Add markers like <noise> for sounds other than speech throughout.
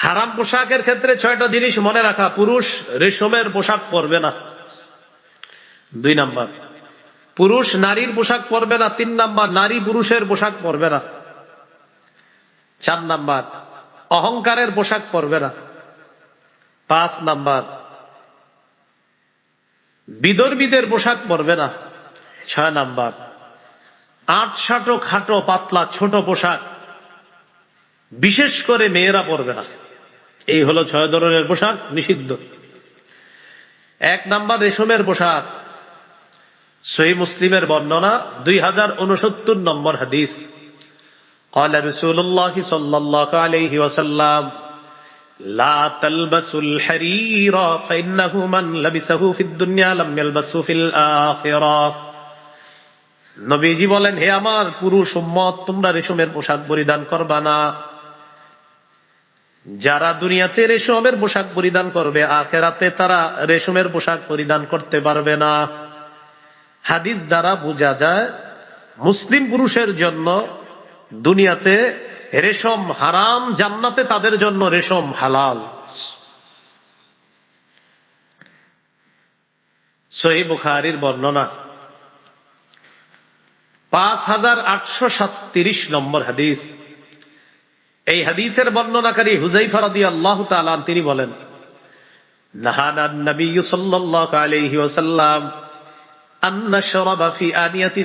হারাম পোশাকের ক্ষেত্রে ছয়টা জিনিস মনে রাখা, পুরুষ রেশমের পোশাক পরবে না। দুই নাম্বার। পুরুষ নারীর পোশাক পরবে না, তিন নাম্বার, নারী পুরুষের পোশাক পরবে না। চার নাম্বার, অহংকারের পোশাক পরবে না। পাঁচ নাম্বার বিদর্মীদের পোশাক পরবে না। ছয় নাম্বার আট সাটো খাটো পাতলা ছোট পোশাক, বিশেষ করে মেয়েরা পরবে না। এই হলো ছয় ধরনের পোশাক নিষিদ্ধ এক নাম্বার রেশমের পোশাক সহি মুসলিমের বর্ণনা দুই হাজার উনসত্তর নম্বর হাদিস قال رسول الله صلى الله عليه وسلم لا تلبسوا الحرير فإنه من لبسه في الدنيا لم يلبسه في الآخرة নবীজি বলেন হে আমার পুরুষ উম্মত তোমরা রেশমের পোশাক পরিধান করবা না যারা দুনিয়াতে রেশমের পোশাক পরিধান করবে, আখেরাতে তারা রেশমের পোশাক পরিধান করতে পারবে না। হাদিস দ্বারা বোঝা যায়, মুসলিম পুরুষের জন্য দুনিয়াতে রেশম হারাম, জান্নাতে তাদের জন্য রেশম হালাল। সহি বুখারির বর্ণনা। পাঁচ হাজার আটশো সাতত্রিশ নম্বর হাদিস। এই হাদিসের বর্ণনাকারী হুজাইফা রাদি আল্লাহ তিনি বলেন আলাইহি আনিয়াতি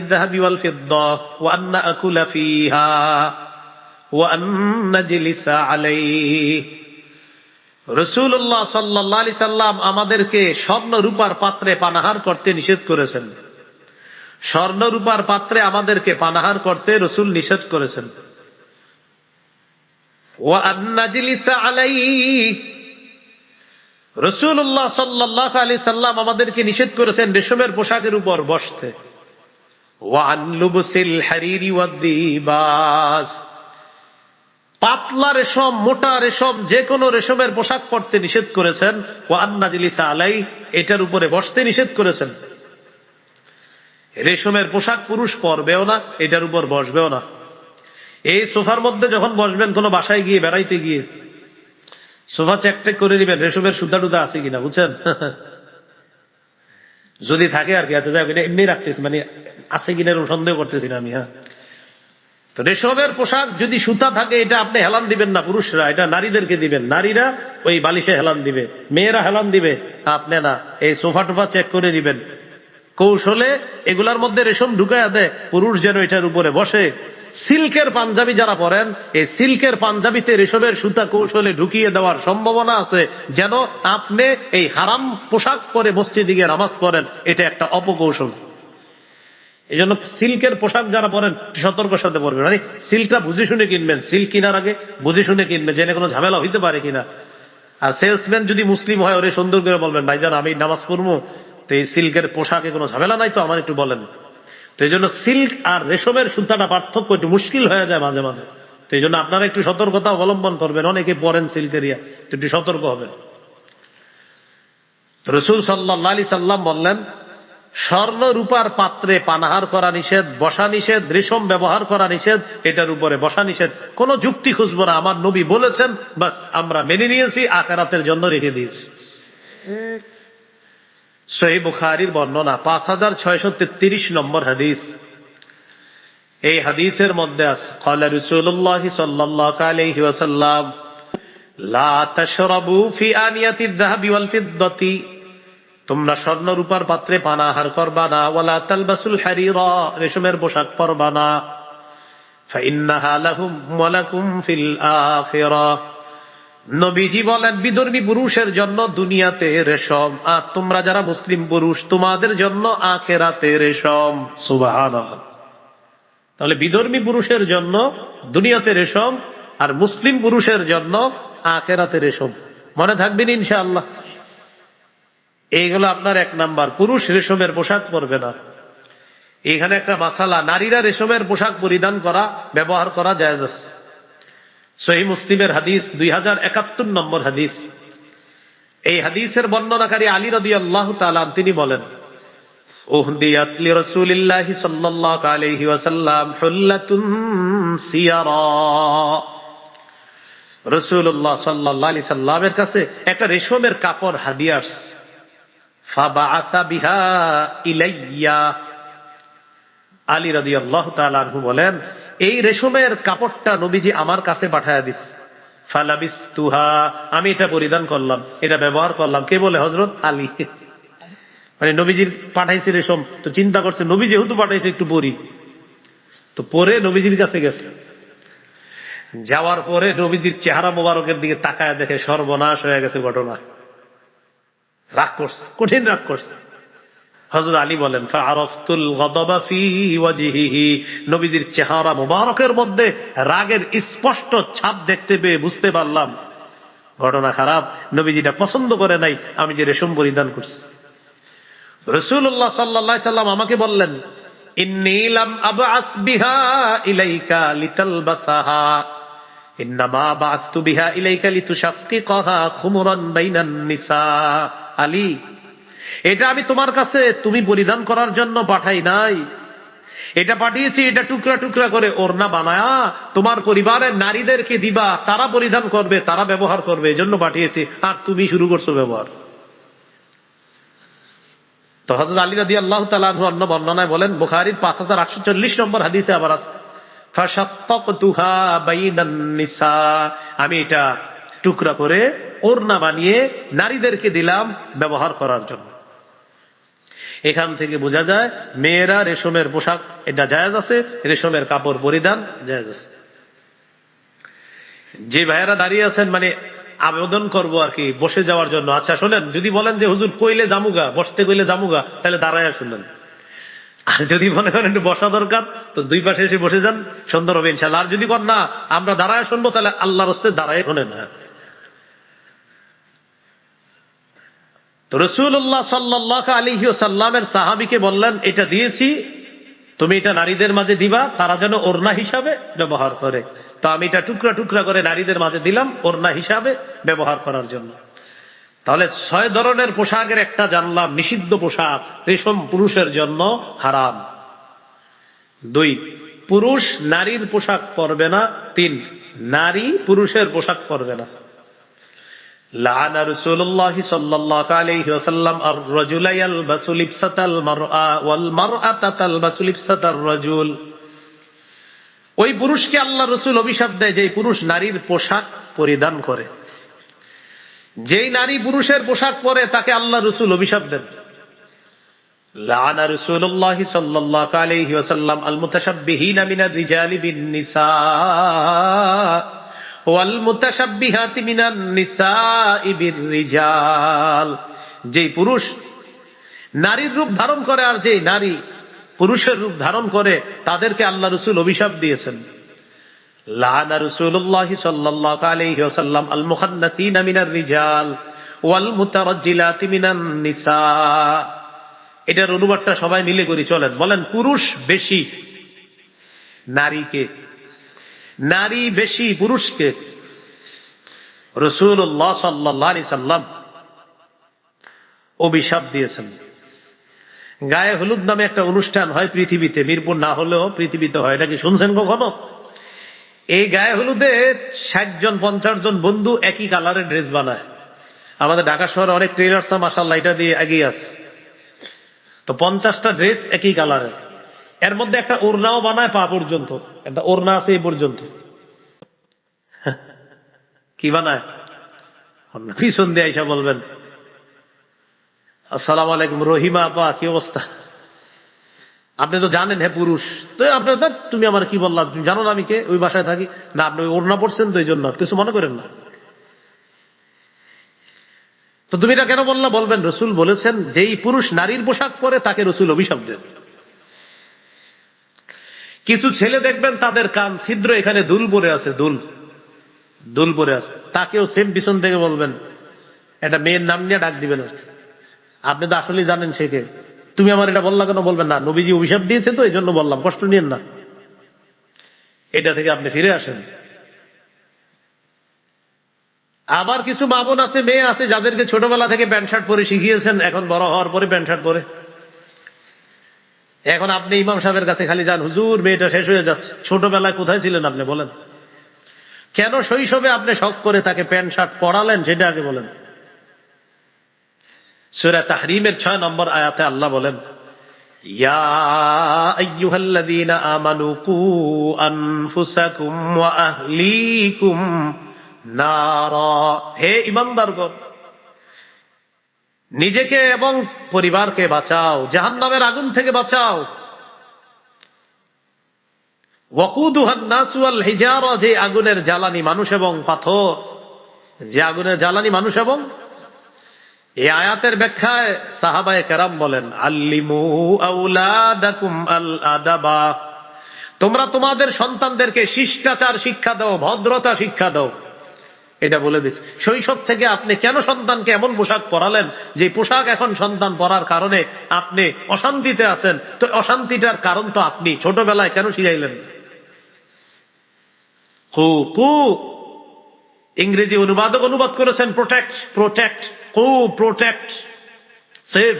রসুল্লাহ আমাদেরকে স্বর্ণ রূপার পাত্রে পানাহার করতে নিষেধ করেছেন। স্বর্ণ রূপার পাত্রে আমাদেরকে পানাহার করতে রসুল নিষেধ করেছেন। রসুল্লাহ সাল্লাহ সাল্লাম আমাদেরকে নিষেধ করেছেন রেশমের পোশাকের উপর বসতে। পাতলা রেশম, মোটা রেশম যে কোনো রেশমের পোশাক পরতে নিষেধ করেছেন। ও আন্নাজিলিসা আলাই এটার উপরে বসতে নিষেধ করেছেন। রেশমের পোশাক পুরুষ পরবেও না, এটার উপর বসবেও না। এই সোফার মধ্যে যখন বসবেন কোনো বাসায় গিয়ে, বেড়াইতে গিয়ে, সোফা চেক টেক করে নিবেন, রেশমের সুদা টুদা আছে কিনা, বুঝছেন? <laughs> যদি থাকে আর কি আছে যাক এটা এমনি রাখতেছি মানে আছে কিনা সন্দেহ করতেছি না আমি হ্যাঁ। তো রেশমের পোশাক যদি সুতা থাকে, এটা আপনি হেলান দিবেন না, পুরুষরা, এটা নারীদেরকে দিবেন। নারীরা ওই বালিশে হেলান দিবে, মেয়েরা হেলান দিবে, আপনি না, এই সোফা টোফা চেক করে দিবেন কৌশলে এগুলার মধ্যে রেশম ঢুকাইয়া দেয়, পুরুষ যেন এটার উপরে বসে। সিল্কের পাঞ্জাবি যারা পরেন, এই সিল্কের পাঞ্জাবিতে রেশমের সুতা কৌশলে ঢুকিয়ে দেওয়ার সম্ভাবনা আছে যেন আপনি এই হারাম পোশাক পরে মসজিদে নামাজ পড়েন, এটা একটা অপকৌশল। এই জন্য সিল্কের পোশাক যারা পরেন, সতর্কের সাথে পরবেন। মানে সিল্কটা বুঝে শুনে কিনবেন, সিল্ক কেনার আগে বুঝে শুনে কিনবেন জেনে কোনো ঝামেলা হইতে পারে কিনা। আর সেলসম্যান যদি মুসলিম হয়, ওরে সুন্দর করে বলবেন, ভাইজান, আমি নামাজ পড়ব, তো এই সিল্কের পোশাকে কোনো ঝামেলা নাই তো, আমার একটু বলেন। এই জন্য সিল্ক আর রেশমের সুতাটা পার্থক্য একটু মুশকিল হয়ে যায় মাঝে মাঝে। এই জন্য আপনারা একটু সতর্কতা অবলম্বন করবেন অনেকে পরেন সিল্কেরিয়া তো একটু সতর্ক হবেন। রসুল সাল্লাহ আলি সাল্লাম বললেন স্বর্ণ রূপার পাত্রে পানাহার করা নিষেধ, বসা নিষেধ, রেশম ব্যবহার করা নিষেধ, এটার উপরে বসা নিষেধ। কোন যুক্তি খুঁজবো না, আমার নবী বলেছেন, বাস আমরা মেনে নিয়েছি আকারাতের জন্য রেখে দিয়েছি। সহি বুখারির বর্ণনা পাঁচ হাজার ছয়শো তেত্রিশ নম্বর হাদিস। এই হাদিসের মধ্যে আছে কলা রসুল্লাহ সাল্লাহ ওয়াল ফিদ্দাতি তোমরা স্বর্ণ রূপার পাত্রে পানাহার করবা না, ওয়ালা তালবাসুল হারিরা রেশমের পোশাক পরবা না লাহুম ওয়া লাকুম ফিল আখিরাহ নবীজি বলেন, বিধর্মী পুরুষের জন্য দুনিয়াতে রেশম, আর তোমরা যারা মুসলিম পুরুষ, তোমাদের জন্য আখেরাতে রেশম। তাহলে বিধর্মী পুরুষের জন্য দুনিয়াতে রেশম, আর মুসলিম পুরুষের জন্য আখেরাতে রেশম। মনে থাকবেন ইনশাআল্লাহ? এইগুলো আপনার এক নাম্বার। পুরুষ রেশমের পোশাক পরবে না। এখানে একটা মাসালা, নারীরা রেশমের পোশাক পরিধান করা, ব্যবহার করা যায় সহি মুসলিমের হাদিস, দুই হাজার একাত্তর নম্বর হাদিস। এই হাদিসের বর্ণনাকারী আলী রদি আল্লাহ তালাম তিনি বলেন কাছে একটা রেশমের কাপড় ইলাইয়া। আলী রাদি আল্লাহ তালু বলেন এই রেশমের কাপড়টা নবীজি আমার কাছে পাঠায় দিস। ফালাবিস তুহা আমি এটা পরিধান করলাম, এটা ব্যবহার করলাম। কে বলে? হজরত আলী। মানে নবীজির পাঠাইছে রেশম। তো চিন্তা করছে, নবী যেহেতু পাঠাইছে, একটু পরি। তো পরে নবীজির কাছে গেছে। যাওয়ার পরে নবীজির চেহারা মোবারকের দিকে তাকায় দেখে সর্বনাশ হয়ে গেছে ঘটনা। রাগ করছে, কঠিন রাগ করছে। হজর আলী বলেন নবীজির চেহারা মোবারকের মধ্যে রাগের স্পষ্ট ছাপ দেখতে পেয়ে বুঝতে পারলাম। ঘটনা খারাপ, নবীজিটা পছন্দ করে নাই, আমি যে রেশম পরিধান করছি। রসুল্লাহ সাল্লাহ সাল্লাম আমাকে বললেন ইলাইকা বাসাহা বিহা ইলাইকা আলী এটা আমি তোমার কাছে তুমি পরিধান করার জন্য পাঠাই নাই। এটা পাঠিয়েছি, এটা টুকরা টুকরা করে ওরনা বানায়া তোমার পরিবারের নারীদেরকে দিবা, তারা পরিধান করবে, তারা ব্যবহার করবে, এজন্য পাঠিয়েছি। আর তুমি শুরু করছ ব্যবহার। তো হজরত আলী রাদি আল্লাহ তালু অন্য বর্ণনায় বলেন, বুখারির পাঁচ হাজার আটশো চল্লিশ নম্বর হাদিসে আবার আছে আমি এটা টুকরা করে ওরনা বানিয়ে নারীদেরকে দিলাম ব্যবহার করার জন্য। এখান থেকে বোঝা যায়, মেয়েরা রেশমের পোশাক, এটা জায়েজ আছে, রেশমের কাপড় পরিধান জায়েজ আছে। যে ভাইয়েরা দাঁড়িয়ে আছেন মানে আবেদন করব আর কি, বসে যাওয়ার জন্য। আচ্ছা শোনেন, যদি বলেন যে, হুজুর, কইলে জামুগা বসতে কইলে জামুগা তাহলে দাঁড়ায় শুনলেন। আর যদি মনে করেন একটু বসা দরকার, তো দুই পাশে এসে বসে যান, সুন্দর হবে ইনশাল্লাহ আর যদি কর না, আমরা দাঁড়ায় শুনব, তাহলে আল্লাহর হস্তে দাঁড়ায় শোনেন। না তো রসুল্লাহ সাল্লাহ আলিহি সাল্লামের সাহাবিকে বললেন, এটা দিয়েছি। তুমি এটা নারীদের মাঝে দিবা, তারা যেন ওড়না হিসাবে ব্যবহার করে। তো আমি এটা টুকরা টুকরা করে নারীদের মাঝে দিলাম, ওড়না হিসাবে ব্যবহার করার জন্য। তাহলে ছয় ধরনের পোশাকের একটা জানলাম, নিষিদ্ধ পোশাক, রেশম পুরুষের জন্য হারাম। দুই, পুরুষ নারীর পোশাক পরবে না। তিন, নারী পুরুষের পোশাক পরবে না। আর-রাজুলা ওই পুরুষকে আল্লাহ রসুল অভিশাপ দেয় যে পুরুষ নারীর পোশাক পরিধান করে। যেই নারী পুরুষের পোশাক পরে, তাকে আল্লাহ রসুল অভিশাপ দেন। লানা রসুল্লাহ সাল্লাহ আলহিহাসাল্লাম রিজালি বিন নিসা ওয়াল যেই পুরুষ নারীর রূপ ধারণ করে আর যেই নারী পুরুষের রূপ ধারণ করে, তাদেরকে আল্লাহ রসুল অভিশাপ দিয়েছেন। রিজাল ওয়াল নিসা এটার অনুবাদটা সবাই মিলে করি, চলেন। বলেন, পুরুষ বেশি নারীকে নারী বেশি পুরুষকে। রসুল্লাহ সাল্লাহ সাল্লাম অভিশাপ দিয়েছেন। গায়ে হলুদ নামে একটা অনুষ্ঠান হয় পৃথিবীতে, মিরপুর না হলেও পৃথিবীতে হয় নাকি শুনছেন কখনো? এই গায়ে হলুদে ষাট জন, পঞ্চাশ জন বন্ধু একই কালারের ড্রেস বানায়। আমাদের ঢাকা শহরে অনেক ট্রেলার্স মাসাল্লাহ এটা দিয়ে এগিয়ে আছে। তো পঞ্চাশটা ড্রেস একই কালারের। এর মধ্যে একটা ওড়নাও বানায় পা পর্যন্ত। একটা ওড়না আছে এই পর্যন্ত। <laughs> কি বানায়? পিছন দিয়ে আইসা বলবেন। আসসালাম আলাইকুম, রহিমা, আপা, কি অবস্থা? আপনি তো জানেন হ্যাঁ পুরুষ। তো আপনার তুমি আমার কি বললাম? তুমি জানো না আমি কে? ওই বাসায় থাকি। না, আপনি ওড়না পড়ছেন তো এই জন্য কিছু মনে করেন না। তো তুমি এটা কেন বললা? বলবেন, রসুল বলেছেন, যেই পুরুষ নারীর পোশাক পরে, তাকে রসুল অভিশাপ দেন। কিছু ছেলে দেখবেন তাদের কান ছিদ্র এখানে দুল পরে আছে, দুল। দুল পরে আছে। তাকেও সেম পিছন থেকে বলবেন একটা মেয়ের নাম নিয়ে ডাক দিবেন আপনি তো আসলে জানেন সে কে। তুমি আমার এটা বললা কেন? বলবেন, না, নবীজি অভিশাপ দিয়েছে তো এই জন্য বললাম, কষ্ট নিয়েন না। এটা থেকে আপনি ফিরে আসেন। আবার কিছু মা বোন আছে, মেয়ে আছে, যাদেরকে ছোটবেলা থেকে প্যান্ট শার্ট পরে শিখিয়েছেন, এখন বড় হওয়ার পরে প্যান্ট শার্ট পরে। এখন আপনি ইমাম সাহেবের কাছে খালি যান। হুজুর, মেয়েটা শেষ হয়ে যাচ্ছে। ছোটবেলায় কোথায় ছিলেন আপনি, বলেন? কেন শৈশবে আপনি শখ করে তাকে প্যান্ট, শার্ট পরালেন, সেটা আগে বলেন। সুরা তাহরিমের ছয় নম্বর আয়াতে আল্লাহ বলেন হে ইমানদারগণ নিজেকে এবং পরিবারকে বাঁচাও, জাহান্নামের আগুন থেকে বাঁচাও। যে আগুনের জ্বালানি মানুষ এবং পাথর, যে আগুনের জ্বালানি মানুষ এবং এই আয়াতের ব্যাখ্যায় সাহাবায় কেরাম বলেন, আল্লিমু আল আদাবা তোমরা তোমাদের সন্তানদেরকে শিষ্টাচার শিক্ষা দাও, ভদ্রতা শিক্ষা দাও। এটা বলে দিস। শৈশব থেকে আপনি কেন সন্তানকে এমন পোশাক পরালেন যে পোশাক এখন সন্তান পরার কারণে আপনি অশান্তিতে আছেন? তো অশান্তিটার কারণ তো আপনি। ছোটবেলায় কেন শিখাইলেন? কু কু ইংরেজি অনুবাদক অনুবাদ করেছেন প্রোটেক্ট প্রোটেক্ট কু প্রোটেক্ট সেভ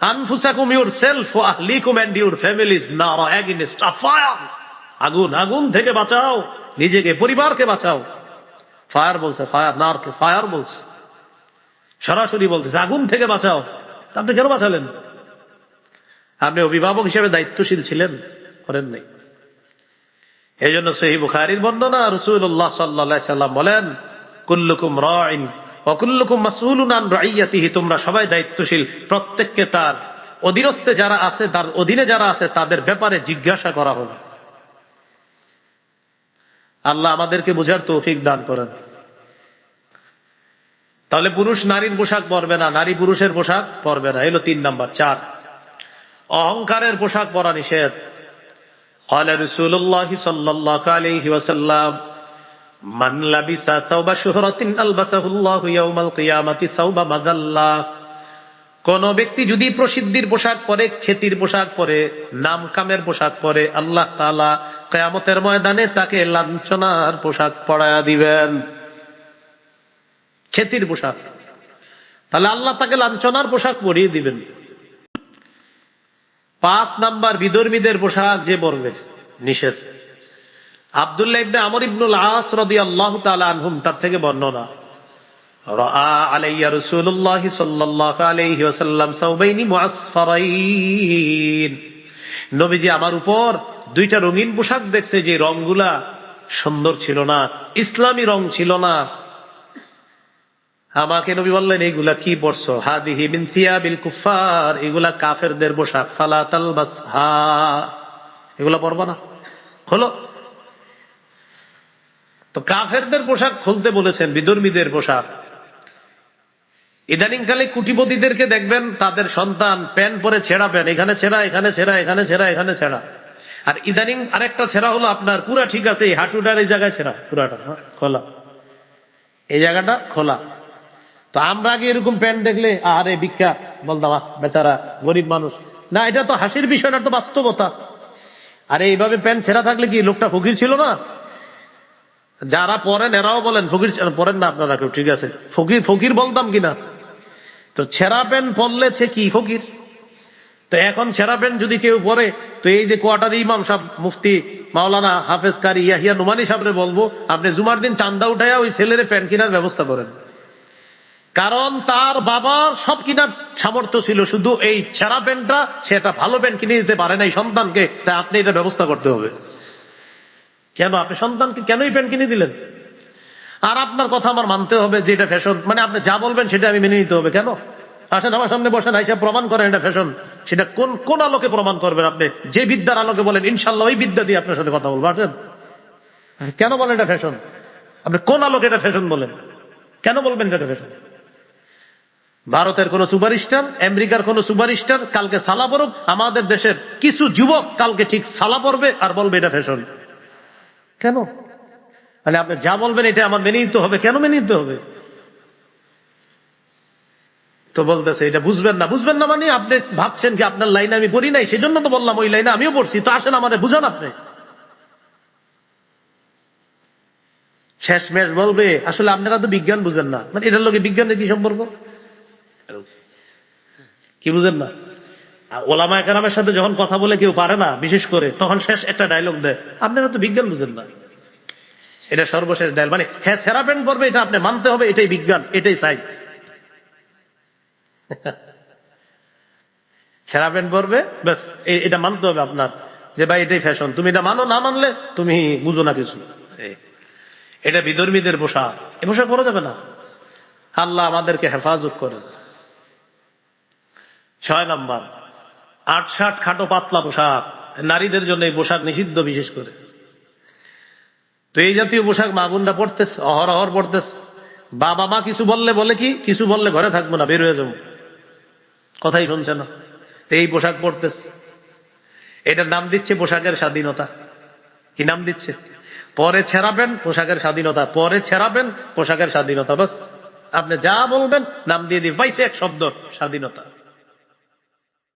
আনফুসাকুম ইউর সেলফ ও অ্যান্ড ইউর ফ্যামিলিজ নারা আগুন আগুন থেকে বাঁচাও। নিজেকে, পরিবারকে বাঁচাও। ফায়ার বলছে, ফায়ার নারকে ফায়ার বলছে। সরাসরি বলতেছে, আগুন থেকে বাঁচাও। আপনি কেন বাঁচালেন? আপনি অভিভাবক হিসেবে দায়িত্বশীল ছিলেন, করেন নাই। এই জন্য সেই বুখারির বর্ণনা রসুল্লাহ সাল্লা সাল্লাম বলেন, কুল্লুকুম রাইন অকুল্লুকুম মাসুলুন আন রাইয়াতিহি, তোমরা সবাই দায়িত্বশীল। প্রত্যেককে তার অধীনস্থে যারা আছে, তার অধীনে যারা আছে, তাদের ব্যাপারে জিজ্ঞাসা করা হবে আল্লাহ আমাদেরকে বুঝার তৌফিক দান করেন। তাহলে পুরুষ নারীর পোশাক পরবে না নারী পুরুষের পোশাক পরবে না এলো তিন নাম্বার চার অহংকারের পোশাক পরা নিষেধ قال رسول الله صلى الله عليه وسلم من لبس ثوب شهرة ألبسه الله يوم القيامة ثوب مذلة কোন ব্যক্তি যদি প্রসিদ্ধির পোশাক পরে খ্যাতির পোশাক পরে নাম কামের পোশাক পরে আল্লাহ তালা কেয়ামতের ময়দানে তাকে লাঞ্ছনার পোশাক পরায়া দিবেন খ্যাতির পোশাক। তাহলে আল্লাহ তাকে লাঞ্ছনার পোশাক পরিয়ে দিবেন। পাঁচ নাম্বার বিধর্মীদের পোশাক যে পরবে, নিষেধ। আবদুল্লাহ ইবনে আমর ইবনুল আস রাদিয়াল্লাহু তাআলা আনহুম, তার থেকে বর্ণনা। নবীজি আমার উপর দুইটা রঙিন পোশাক দেখছে, যে রংগুলা সুন্দর ছিল না, ইসলামী রং ছিল না। আমাকে নবী বললেন এইগুলা কি পড়ছো? হাদিহি মিন সিয়াবিল কুফার এগুলা কাফেরদের পোশাক। ফালা তালবাস হা এগুলা পরবা না। খোলো। তো কাফেরদের পোশাক খুলতে বলেছেন, বিধর্মীদের পোশাক। ইদানিংকালে কুটিপতিদেরকে দেখবেন, তাদের সন্তান প্যান পরে ছেঁড়া প্যান এখানে ছেঁড়া এখানে ছেঁড়া এখানে ছেঁড়া এখানে ছেঁড়া। আর ইদানিং আরেকটা ছেঁড়া হলো আপনার, পুরা ঠিক আছে, এই হাঁটুটার এই জায়গায় ছেঁড়া, পুরাটা, খোলা। এই জায়গাটা খোলা। তো আমরা আগে এরকম প্যান্ট দেখলে, আরে ভিক্ষা বলতাম বেচারা, গরিব মানুষ। না, এটা তো হাসির বিষয়, না তো বাস্তবতা। আরে এইভাবে প্যান্ট ছেঁড়া থাকলে কি লোকটা ফকির ছিল না? যারা পরেন, এরাও বলেন, ফকির পরেন না আপনারা কেউ, ঠিক আছে। ফকির ফকির বলতাম কিনা? তো ছেঁড়া প্যান্ট পরলে সে কি ফকির? তো এখন ছেঁড়া প্যান্ট যদি কেউ পরে, তো এই যে কোয়ার্টার ইমাম সাহেব, মুফতি মাওলানা হাফেজ কারি ইয়াহিয়া নুমানি সাহেবরে বলব, আপনি জুমার দিন চান্দা উঠাইয়া ওই ছেলের প্যান্ট কেনার ব্যবস্থা করেন। কারণ তার বাবার সব কিনার সামর্থ্য ছিল, শুধু এই ছেঁড়া প্যান্টটা সে একটা ভালো প্যান্ট কিনে দিতে পারে না এই সন্তানকে, তাই আপনি এটা ব্যবস্থা করতে হবে। কেন? আপনি সন্তানকে কেনই প্যান্ট কিনে দিলেন? আর আপনার কথা আমার মানতে হবে যে এটা ফ্যাশন মানে আপনি যা বলবেন সেটা আমি মেনে নিতে হবে, কেন? আসেন, আমার সামনে বসেন, আইসা প্রমাণ করেন এটা ফ্যাশন। সেটা কোন কোন আলোকে প্রমাণ করবেন আপনি? যে বিদ্যার আলোকে বলেন ইনশাল্লাহ ওই বিদ্যা দিয়ে আপনার সাথে কথা বলব, আসেন। কেন বলেন এটা ফ্যাশন? আপনি কোন আলোকে এটা ফ্যাশন বলেন? কেন বলবেন এটা ফ্যাশন? ভারতের কোন সুপারস্টার, আমেরিকার কোন সুপারস্টার কালকে সালা পড়ুক আমাদের দেশের কিছু যুবক কালকে ঠিক সালা পড়বে আর বলবে এটা ফ্যাশন কেন? মানে আপনি যা বলবেন এটা আমার মেনে নিতে হবে, কেন মেনে নিতে হবে? তো বলতেছে, এটা বুঝবেন না। বুঝবেন না মানে আপনি ভাবছেন কি আপনার লাইনে আমি পড়ি নাই, সেজন্য তো বললাম, ওই লাইনে আমিও পড়ছি, তো আসেন আমাদের, বুঝান আপনি। শেষ মেশ বলবে, আসলে আপনারা তো বিজ্ঞান বুঝেন না। মানে এটার লোকে বিজ্ঞানের কি সম্পর্ক? কি বুঝেন না? ওলামা একরামের সাথে যখন কথা বলে কেউ পারে না, বিশেষ করে, তখন শেষ একটা ডায়লগ দেয়। আপনারা তো বিজ্ঞান বুঝেন না। এটা সর্বশেষ ডায়াল মানে হ্যাঁ প্যান্ট পরবে এটা আপনি মানতে হবে, এটাই বিজ্ঞান, এটাই সায়েন্স ছেঁড়া প্যান্ট ব্যাস এটা মানতে হবে আপনার, যে ভাই, এটাই ফ্যাশন তুমি এটা মানো, না মানলে, তুমি বুঝো না কিছু। এটা বিধর্মীদের পোশাক। এ পোশাক পরা যাবে না। আল্লাহ আমাদেরকে হেফাজত করে। ছয় নাম্বার আট ষাট খাটো পাতলা পোশাক, নারীদের জন্য এই পোশাক নিষিদ্ধ বিশেষ করে। তো এই জাতীয় পোশাক মা বোনরা পড়তেছে অহর অহর পড়তেছে বাবা মা কিছু বললে বলে কি, কিছু বললে ঘরে থাকব না, বের হয়ে যাব। কথাই শুনছে না। তো এই পোশাক পড়তেছে এটার নাম দিচ্ছে পোশাকের স্বাধীনতা। কি নাম দিচ্ছে? পরে ছেড়াবেন, পোশাকের স্বাধীনতা। পরে ছেড়াবেন, পোশাকের স্বাধীনতা। বাস, আপনি যা বলবেন, নাম দিয়ে দিই পাইছে এক শব্দ, স্বাধীনতা।